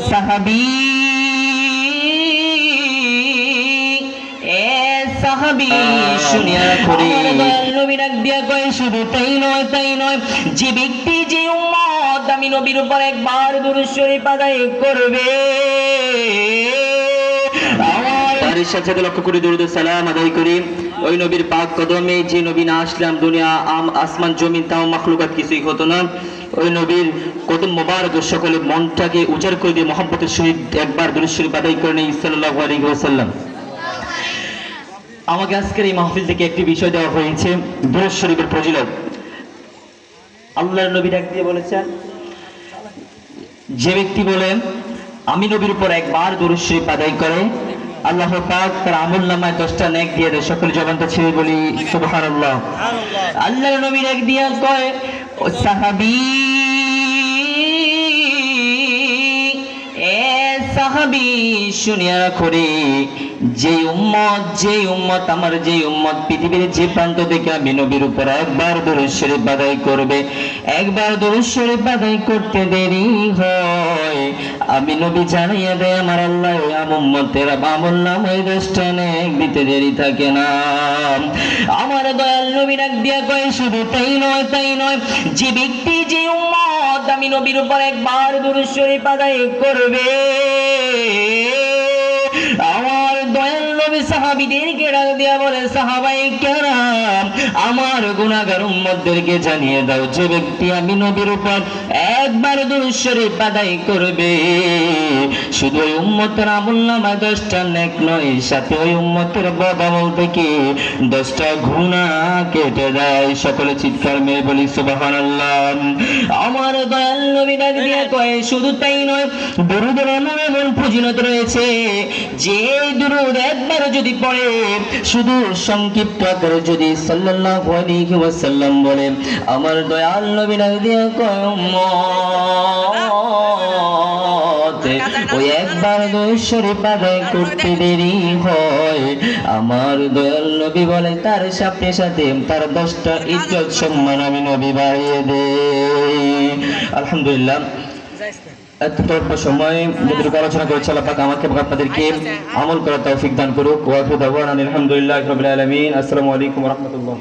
সাহাবি এ সাহাবি শুনিয়া করে নবী ডাক দিয়া কয় শুধু তাই নয় তাই নয় যে ব্যক্তি যে উম্মত আমি নবীর উপর একবার দুরুশ্বরী শরীফ আদায় করবে আমার তার সাথে লক্ষ্য করি দরুদ সালাম আদায় করি। ওই নবীর পাক কদমে যে নবী না আসলাম, দুনিয়া, আম, আসমান, জমিন, তাও মাখলুকাত কিছুই হতো না। ওই নবীর কদম মোবারক সকলে মনটাকে উজাড় করে দিয়ে মোহাম্মতের সহিত একবার শরীফ আদায় করে নেই, সাল্লাল্লাহু আলাইহি ওয়াসাল্লাম। আমাকে আজকের এই মাহফিল থেকে একটি বিষয় দেওয়া হয়েছে, দরুদ শরীফের ফজিলত। আল্লাহর নবী ডাক দিয়ে বলেছেন, যে ব্যক্তি বলেন আমি নবীর উপর একবার দরুদ শরীফ আদায় করে আল্লাহ পাক তার আমল নামায় দশটা নেক দিয়ে দেয়। সকল জবানটা ছেড়ে বলি, সুবহানাল্লাহ। আল্লাহর নবী ডাক দিয়া কয়, ও সাহাবি, এ সাহাবি, শুনিয়া করে যে উম্মত যে উম্মত, আমার যে উম্মত, পৃথিবীর যে প্রান্ত থেকে আমি নবীর উপর একবার দরুদ আদায় করবে। একবার দরুদ আদায় করতে দেরি হয়। আমি নবী জানিয়ে দেয়, আমার আল্লাহ আমার উম্মতের নাম ওই দশটা দিতে দেরি থাকে না। আমার দয়াল নবী ডাক দিয়া কয়, শুধু তাই নয় তাই নয়, যে ব্যক্তি, যে উম্মত আমি নবীর উপর একবার দুরূদ শরীফ আদায় করবে নবী সাহাবীদেরকে ডাক দিয়া বলে, সাহাবাই কেরাম, আমার গুনাহগার উম্মতদেরকে জানিয়ে দাও, যে ব্যক্তি আমি নবীর উপর একবার শরীফ আদায় করবে, শুধু ওই উম্মতের আমল নামা দশটা নেক নয়, সাথে ওই উম্মতের বদামল থেকে দশটা ঘুণা কেটে দেয়। সকলে চিৎকার মেয়ে বলি, সুবহানাল্লাহ। আমার দয়াল নবী ডাক দিয়ে কয়, শুধু তাই নয়, দরুদের এমন ফজিলত রয়েছে। যে দরুদ একবার যদি পড়ে, শুধু সংক্ষিপ্ত আকারে যদি সাল্লাল্লাহু আলাইহি ওয়াসাল্লাম বলে, আমার দয়াল নবী ডাক দিয়ে কয় ওই একবার দুই শরীফ আদায় করতে দেরি হয়। আমার দয়াল নবী বলে, তার সাথে সাথে তার দশটা ইজ্জত সম্মান আমি নবী বাড়িয়ে দে আলহামদুলিল্লাহ এতটুকু সময় আলোচনা আল্লাহ পাক আমাকে আপনাদেরকে আমল করার তৌফিক দান করুক। ওয়া আখিরু দাওয়ানা আলহামদুলিল্লাহি রাব্বিল আলামিন। আসসালামু আলাইকুম রাহমাতুল্লাহ।